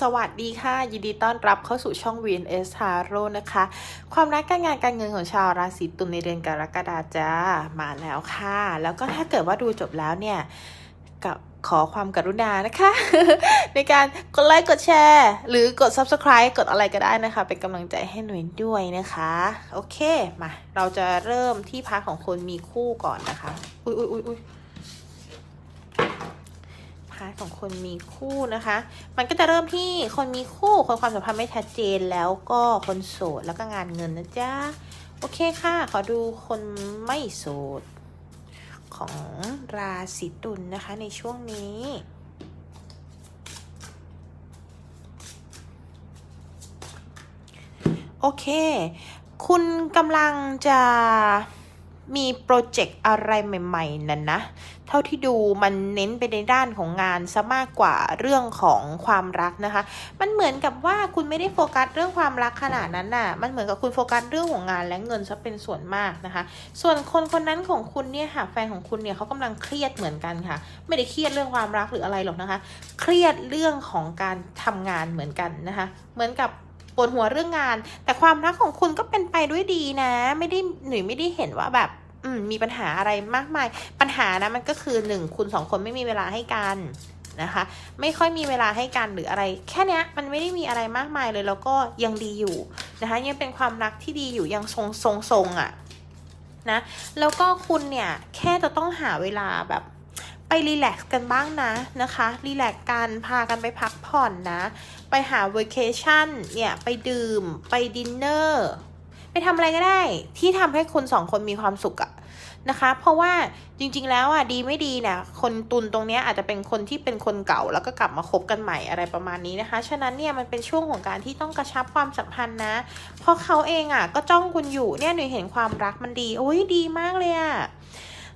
สวัสดีค่ะ ยินดีต้อนรับเข้าสู่ช่อง VNS Tarot นะคะ ความรักการงานการเงินของชาวราศีตุลในเดือนกรกฎาจ้ามาแล้วค่ะ แล้วก็ถ้าเกิดว่าดูจบแล้วเนี่ยกับขอความกรุณานะคะ ในการกดไลค์กดแชร์ หรือกด Subscribe กดอะไรก็ได้นะคะ เป็นกำลังใจให้หน่วยด้วยนะคะ โอเคมาเราจะเริ่มที่พาร์ทของคนมีคู่ก่อนนะคะ อุ้ยอุ้ยอุ้ย อุ้ยพาร์ทของคนมีคู่นะคะ มันก็จะเริ่มที่คนมีคู่คนความสัมพันธ์ไม่ชัดเจนแล้วก็คนโสดแล้วก็งานเงินนะจ๊ะโอเคค่ะ ขอดูคนไม่โสด ของราศีตุลนนะคะในช่วงนี้โอเค คุณกำลังจะมีโปรเจกต์อะไรใหม่ ๆ นั่นนะาที่ดูมันเน้นไปในด้านของงานซะมากกว่าเรื่องของความรักนะคะ มันเหมือนกับว่าคุณไม่ได้โฟกัสเรื่องความรักขนาดนั้นน่ะ มันเหมือนกับคุณโฟกัสเรื่องของงานและเงินซะเป็นส่วนมากนะคะ ส่วนคนคนนั้นของคุณเนี่ยค่ะแฟนของคุณเนี่ยเขากำลังเครียดเหมือนกันค่ะ ไม่ได้เครียดเรื่องความรักหรืออะไรหรอกนะคะ เครียดเรื่องของการทำงานเหมือนกันนะคะ เหมือนกับปวดหัวเรื่องงาน แต่ความรักของคุณก็เป็นไปด้วยดีนะ ไม่ได้หนูไม่ได้เห็นว่าแบบ มมีปัญหาอะไรมากมาย ปัญหานะมันก็คือหนึ่งคุณสองคนไม่มีเวลาให้กันนะคะ ไม่ค่อยมีเวลาให้กันหรืออะไร แค่นี้มันไม่ได้มีอะไรมากมายเลยแล้วก็ยังดีอยู่นะคะยังเป็นความรักที่ดีอยู่ยังทรงทรงทรงอะ่ะนะแล้วก็คุณเนี่ยแค่จะต้องหาเวลาแบบไปรีแลกซ์กันบ้างนะนะคะรีแลกซ์กันพากันไปพักผ่อนนะ ไปหา v a c a t i o n เนี่ย ไปดื่มไปดินเนอร์ ไปทำอะไรก็ได้ ที่ทำให้คุณสองคนมีความสุขอะนะคะ เพราะว่าจริง ๆ แล้วอะดีไม่ดีเนี่ยคนตุนตรงเนี้ยอาจจะเป็นคนที่เป็นคนเก่าแล้วก็กลับมาคบกันใหม่อะไรประมาณนี้นะคะ ฉะนั้นเนี่ยมันเป็นช่วงของการที่ต้องกระชับความสัมพันธ์นะ เพราะเขาเองอะก็จ้องคุณอยู่เนี่ยหนูเห็นความรักมันดีโอ้ยดีมากเลยอะ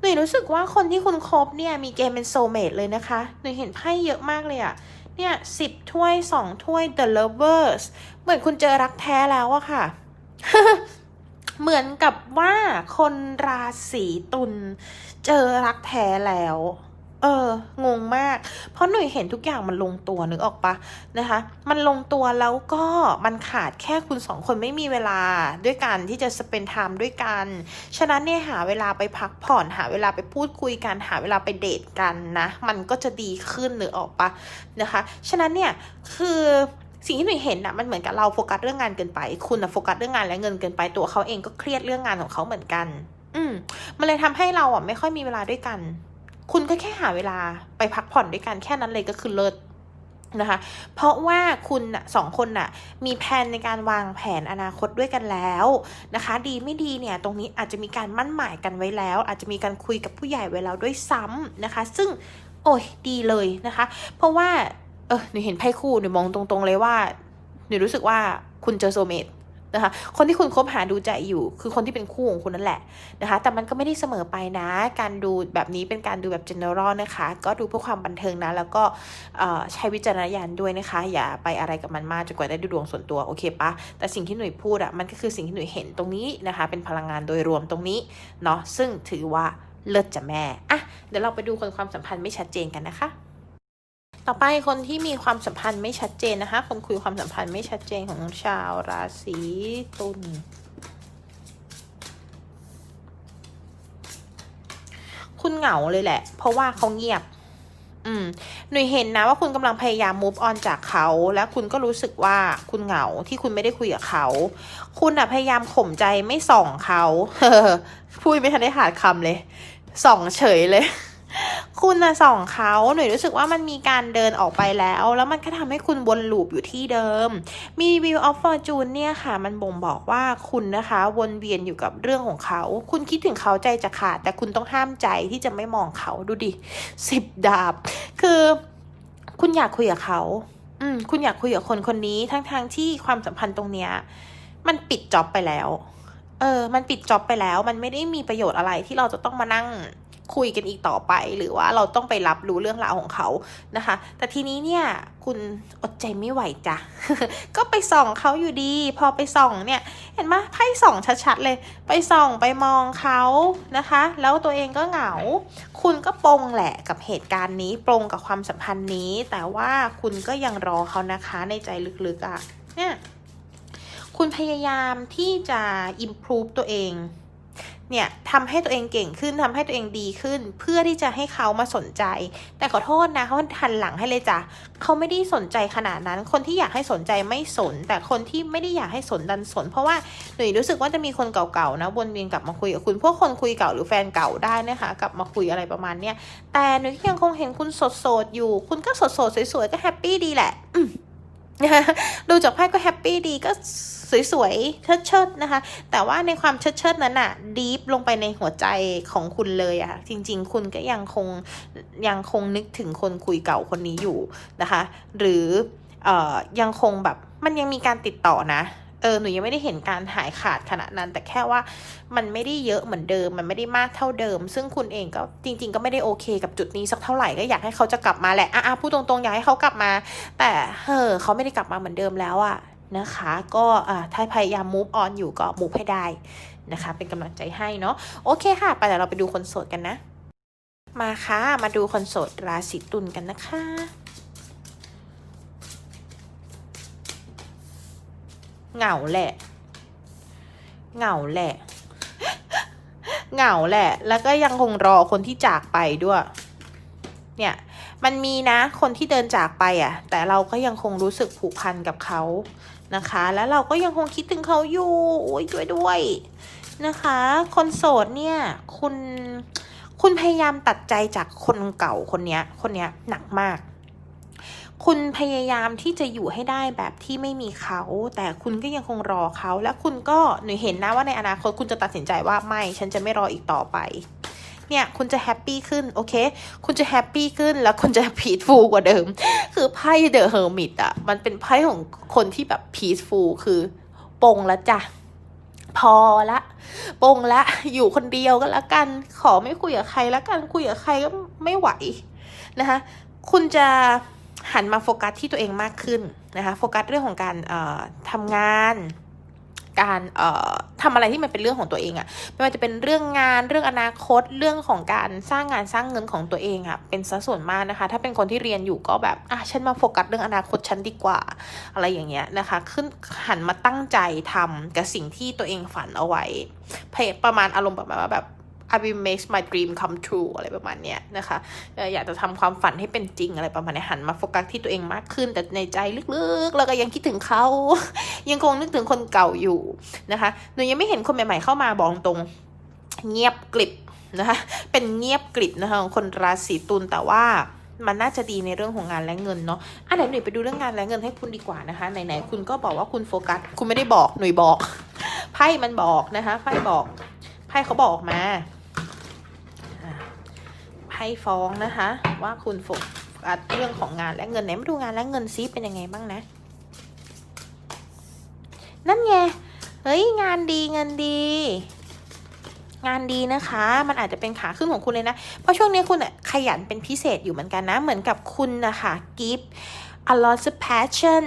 หนูรู้สึกว่าคนที่คุณคบเนี่ยมีเกณฑ์เป็นโซเมตเลยนะคะหนูเห็นไพ่เยอะมากเลยอะเนี่ยสิบถ้วยสองถ้วย the lovers เหมือนคุณเจอรักแท้แล้วอะค่ะ เหมือนกับว่าคนราศีตุลเจอรักแท้แล้ว เออ งงมาก เพราะหนุ่ยเห็นทุกอย่างมันลงตัวนึกออกปะนะคะ มันลงตัวแล้วก็มันขาดแค่คุณสองคนไม่มีเวลาด้วยกันที่จะสเปนไทม์ด้วยกัน ฉะนั้นเนี่ยหาเวลาไปพักผ่อนหาเวลาไปพูดคุยกัน หาเวลาไปเดทกันนะ มันก็จะดีขึ้นนึกออกปะนะคะ ฉะนั้นเนี่ยคือ สิ่งที่หนูเห็นอะมันเหมือนกับเราโฟกัสเรื่องงานเกินไป คุณอะโฟกัสเรื่องงานและเงินเกินไปตัวเขาเองก็เครียดเรื่องงานของเขาเหมือนกัน อืมมันเลยทำให้เราอะไม่ค่อยมีเวลาด้วยกัน คุณก็แค่หาเวลาไปพักผ่อนด้วยกันแค่นั้นเลยก็คือเลิศนะคะ เพราะว่าคุณน่ะสองคนน่ะมีแผนในการวางแผนอนาคตด้วยกันแล้วนะคะ ดีไม่ดีเนี่ยตรงนี้อาจจะมีการมั่นหมายกันไว้แล้ว อาจจะมีการคุยกับผู้ใหญ่ไว้แล้วด้วยซ้ำนะคะ ซึ่งโอ้ยดีเลยนะคะ เพราะว่าเออหนูเห็นไพ่คู่หนูมองตรงๆเลยว่าหนูรู้สึกว่าคุณเจอโซเมตนะคะคนที่คุณคบหาดูใจอยู่คือคนที่เป็นคู่ของคุณนั่นแหละนะคะ แต่มันก็ไม่ได้เสมอไปนะ การดูแบบนี้เป็นการดูแบบ general นะคะ ก็ดูเพื่อความบันเทิงนะ แล้วก็ใช้วิจารณญาณด้วยนะคะ อย่าไปอะไรกับมันมากจนกว่าได้ดูดวงส่วนตัวโอเคปะแต่สิ่งที่หนุ่ยพูดอะมันก็คือสิ่งที่หนุ่ยเห็นตรงนี้นะคะ เป็นพลังงานโดยรวมตรงนี้เนาะซึ่งถือว่าเลิศจะแม่อะเดี๋ยวเราไปดูคนความสัมพันธ์ไม่ชัดเจนกันนะคะ ต่อไปคนที่มีความสัมพันธ์ไม่ชัดเจนนะคะ คนคุยความสัมพันธ์ไม่ชัดเจนของชาวราศีตุลคุณเหงาเลยแหละ เพราะว่าเขาเงียบ อืม หนุ่ยเห็นนะว่าคุณกำลังพยายาม move on จากเขา และคุณก็รู้สึกว่าคุณเหงาที่คุณไม่ได้คุยกับเขา คุณอะพยายามข่มใจไม่ส่องเขาพูดไม่ทันได้ขาดคำเลย ส่องเฉยเลย คุณนะส่องเขาหน่อยรู้สึกว่ามันมีการเดินออกไปแล้ว แล้วมันก็ทำให้คุณวนลูปอยู่ที่เดิม มี View of Fortune เนี่ยค่ะ มันบ่งบอกว่าคุณนะคะวนเวียนอยู่กับเรื่องของเขา คุณคิดถึงเขาใจจะขาด แต่คุณต้องห้ามใจที่จะไม่มองเขาดูดิสิบดาบ คือคุณอยากคุยกับเขา อืม คุณอยากคุยกับคนคนนี้ทั้งทางๆที่ความสัมพันธ์ตรงเนี้ย มันปิดจ็อบไปแล้ว เออ มันปิดจ็อบไปแล้ว มันไม่ได้มีประโยชน์อะไรที่เราจะต้องมานั่ง คุยกันอีกต่อไป หรือว่าเราต้องไปรับรู้เรื่องราวของเขานะคะ แต่ทีนี้เนี่ยคุณอดใจไม่ไหวจ้ะก็ไปส่องเขาอยู่ดี พอไปส่องเนี่ย เห็นไหมไพ่ส่องชัดๆเลย ไปส่องไปมองเขานะคะ แล้วตัวเองก็เหงา คุณก็ปลงแหละกับเหตุการณ์นี้ปลงกับความสัมพันธ์นี้ แต่ว่าคุณก็ยังรอเขานะคะในใจลึกๆอะ่ะเนี่ยคุณพยายามที่จะ improve ตัวเอง เนี่ยทำให้ตัวเองเก่งขึ้นทำให้ตัวเองดีขึ้น เพื่อที่จะให้เขามาสนใจ แต่ขอโทษนะเขาทันหลังให้เลยจ้ะเขาไม่ได้สนใจขนาดนั้น คนที่อยากให้สนใจไม่สน แต่คนที่ไม่ได้อยากให้สนดันสน เพราะว่าหนูรู้สึกว่าจะมีคนเก่าๆนะวนเวียนกลับมาคุยกับคุณพวกคนคุยเก่าหรือแฟนเก่าได้นะคะกลับมาคุยอะไรประมาณเนี้ยแต่หนูยังคงเห็นคุณสดๆอยู่ คุณก็สดๆสวยๆก็แฮปปี้ดีแหละ นะคะดูจากไพ่ก็แฮปปี้ดีก็สวยๆ เชิดๆ นะคะ แต่ว่าในความเชิดๆ นั้นอะดีฟลงไปในหัวใจของคุณเลยอะจริงๆ คุณก็ยังคงยังคงนึกถึงคนคุยเก่าคนนี้อยู่นะคะ หรือออยังคงแบบมันยังมีการติดต่อนะ เออหนูยังไม่ได้เห็นการหายขาดขนาดนั้น แต่แค่ว่ามันไม่ได้เยอะเหมือนเดิม มันไม่ได้มากเท่าเดิม ซึ่งคุณเองก็จริง ๆ ก็ไม่ได้โอเคกับจุดนี้สักเท่าไหร่ก็อยากให้เขาจะกลับมาแหละอะพูดตรงๆอยากให้เขากลับมา แต่เฮ้อเขาไม่ได้กลับมาเหมือนเดิมแล้วอะนะคะก็อ่าถ้าพยายาม move on อยู่ก็ move ให้ได้นะคะ เป็นกำลังใจให้เนาะโอเคค่ะ ไปเดี๋ยวเราไปดูคนโสดกันนะ มาค่ะ มาดูคนโสดราศีตุลกันนะคะ เหงาแหละ เหงาแหละ เหงาแหละ แล้วก็ยังคงรอคนที่จากไปด้วย เนี่ย มันมีนะ คนที่เดินจากไปอะ แต่เราก็ยังคงรู้สึกผูกพันกับเขานะคะ แล้วเราก็ยังคงคิดถึงเขาอยู่ โอ้ยด้วยด้วยนะคะ คนโสดเนี่ย คุณ คุณพยายามตัดใจจากคนเก่าคนเนี้ย คนเนี้ยหนักมาก คุณพยายามที่จะอยู่ให้ได้แบบที่ไม่มีเขา แต่คุณก็ยังคงรอเขา และคุณก็หนูเห็นนะว่าในอนาคตคุณจะตัดสินใจว่าไม่ ฉันจะไม่รออีกต่อไป เนี่ยคุณจะแฮปปี้ขึ้นโอเค คุณจะแฮปปี้ขึ้นแล้วคุณจะพีทฟูลกว่าเดิม คือไพ่เดอะเฮอร์มิตอะมันเป็นไพ่ของคนที่แบบพีทฟูลคือปงแล้วจ้ะพอละปงละอยู่คนเดียวก็แล้วกัน ขอไม่คุยกับใครแล้วกันคุยกับใครก็ไม่ไหวนะคะคุณจะ หันมาโฟกัสที่ตัวเองมากขึ้นนะคะโฟกัสเรื่องของการทำงานการเอ่อทำอะไรที่มันเป็นเรื่องของตัวเองอะไม่ว่าจะเป็นเรื่องงานเรื่องอนาคตเรื่องของการสร้างงานสร้างเงินของตัวเองอะเป็นสัดส่วนมากนะคะ ถ้าเป็นคนที่เรียนอยู่ก็แบบอะฉันมาโฟกัสเรื่องอนาคตฉันดีกว่า อะไรอย่างเงี้ยนะคะ ขึ้นหันมาตั้งใจทำกับสิ่งที่ตัวเองฝันเอาไว้พประมาณอารมณ์ประมาณว่าแบบ I will make my dream come true อะไรประมาณเนี้ยนะคะอยากจะทำความฝันให้เป็นจริงอะไรประมาณนี้หันมาโฟกัสที่ตัวเองมากขึ้น แต่ในใจลึกๆ แล้วก็ยังคิดถึงเขา ยังคงนึกถึงคนเก่าอยู่นะคะหนูยังไม่เห็นคนใหม่ๆเข้ามาบอกตรงเงียบกริบนะคะเป็นเงียบกริบนะคะของคนราศีตุลแต่ว่ามันน่าจะดีในเรื่องของงานและเงินเนาะอะเดี๋ยวหนุ่ยไปดูเรื่องงานและเงินให้คุณดีกว่านะคะไหนๆคุณก็บอกว่าคุณโฟกัส คุณไม่ได้บอกหนุ่ยบอก ไพ่มันบอกนะคะ ไพ่บอก ไพ่เขาบอกมา ไพ่ฟ้องนะคะ ว่าคุณโฟกัสเรื่องของงานและเงินไหนมาดูงานและเงินซิเป็นยังไงบ้างนะ นั่นไงเฮ้ยงานดีเงินดี งานดีนะคะ มันอาจจะเป็นขาขึ้นของคุณเลยนะ เพราะช่วงนี้คุณอะขยันเป็นพิเศษอยู่เหมือนกันนะ เหมือนกับคุณนะคะ give a lot of passion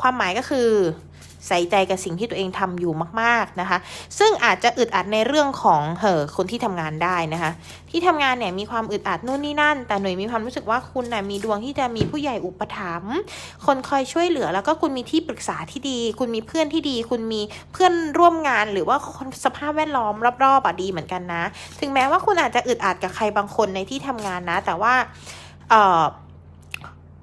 ความหมายก็คือ ใส่ใจกับสิ่งที่ตัวเองทำอยู่มาก ๆนะคะ ซึ่งอาจจะอึดอัดในเรื่องของเหอคนที่ทำงานได้นะคะ ที่ทำงานเนี่ยมีความอึดอัดนู่นนี่นั่น แต่หน่วยมีความรู้สึกว่าคุณนะ่ะมีดวงที่จะมีผู้ใหญ่อุปถัมภ์คนคอยช่วยเหลือแล้วก็คุณมีที่ปรึกษาที่ดี คุณมีเพื่อนที่ดี คุณมีเพื่อนร่วมงานหรือว่าคนสภาพแวดล้อมรอบๆอะดีเหมือนกันนะ ถึงแม้ว่าคุณอาจจะอึดอัดกับใครบางคนในที่ทำงานนะ แต่ว่าเออ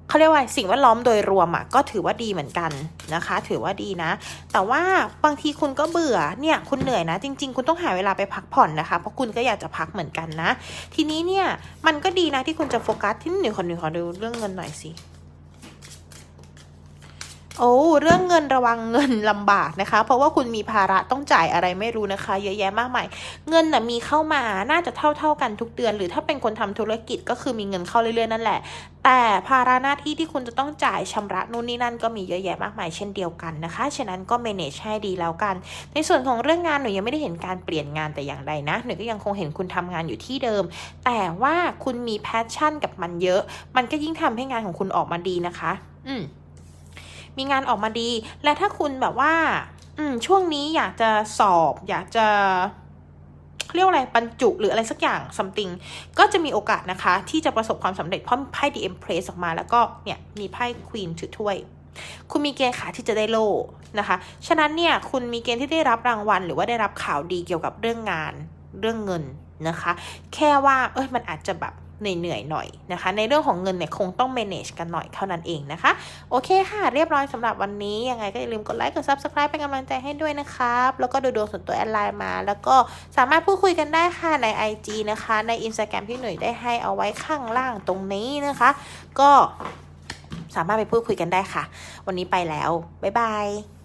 เขาเรียกว่าสิ่งแวดล้อมโดยรวมอะก็ถือว่าดีเหมือนกันนะคะ ถือว่าดีนะ แต่ว่าบางทีคุณก็เบื่อเนี่ยคุณเหนื่อยนะ จริง ๆ คุณต้องหาเวลาไปพักผ่อนนะคะ เพราะคุณก็อยากจะพักเหมือนกันนะ ทีนี้เนี่ยมันก็ดีนะที่คุณจะโฟกัสที่หนึ่งคนหนึ่งขอดูเรื่องเงินหน่อยสิ โอ้เรื่องเงินระวังเงินลำบากนะคะ เพราะว่าคุณมีภาระต้องจ่ายอะไรไม่รู้นะคะ เยอะแยะมากมายเงินน่ะมีเข้ามาน่าจะเท่าเท่าๆกันทุกเดือน หรือถ้าเป็นคนทำธุรกิจก็คือมีเงินเข้าเรื่อยๆนั่นแหละ แต่ภาระหน้าที่ที่คุณจะต้องจ่ายชำระนู่นนี่นั่นก็มีเยอะแยะมากมายเช่นเดียวกันนะคะ ฉะนั้นก็ manage ให้ดีแล้วกัน ในส่วนของเรื่องงานหนูยังไม่ได้เห็นการเปลี่ยนงานแต่อย่างใดนะหนูก็ยังคงเห็นคุณทำงานอยู่ที่เดิม แต่ว่าคุณมี passion กับมันเยอะ มันก็ยิ่งทำให้งานของคุณออกมาดีนะคะ อืม มีงานออกมาดี และถ้าคุณแบบว่า อืม ช่วงนี้อยากจะสอบ อยากจะเรียกอะไรบรรจุหรืออะไรสักอย่าง something ก็จะมีโอกาสนะคะ ที่จะประสบความสำเร็จเพราะไพ่ The Empress ออกมาแล้วก็เนี่ยมีไพ่ Queen ถือถ้วย คุณมีเกณฑ์ขาที่จะได้โล่นะคะ ฉะนั้นเนี่ยคุณมีเกณฑ์ที่ได้รับรางวัล หรือว่าได้รับข่าวดีเกี่ยวกับเรื่องงานเรื่องเงินนะคะ แค่ว่าเอ้ยมันอาจจะแบบ เหนื่อยๆหน่อยนะคะ ในเรื่องของเงินเนี่ยคงต้อง manage กันหน่อยเท่านั้นเองนะคะ โอเคค่ะ เรียบร้อยสำหรับวันนี้ ยังไงก็อย่าลืมกดไลค์กด subscribe เป็นกำลังใจให้ด้วยนะครับ แล้วก็ดูดวงส่วนตัวแอดไลน์มา แล้วก็สามารถพูดคุยกันได้ค่ะใน IG นะคะ ใน Instagram ที่หน่วยได้ให้เอาไว้ข้างล่างตรงนี้นะคะ ก็สามารถไปพูดคุยกันได้ค่ะ วันนี้ไปแล้วบ๊ายบาย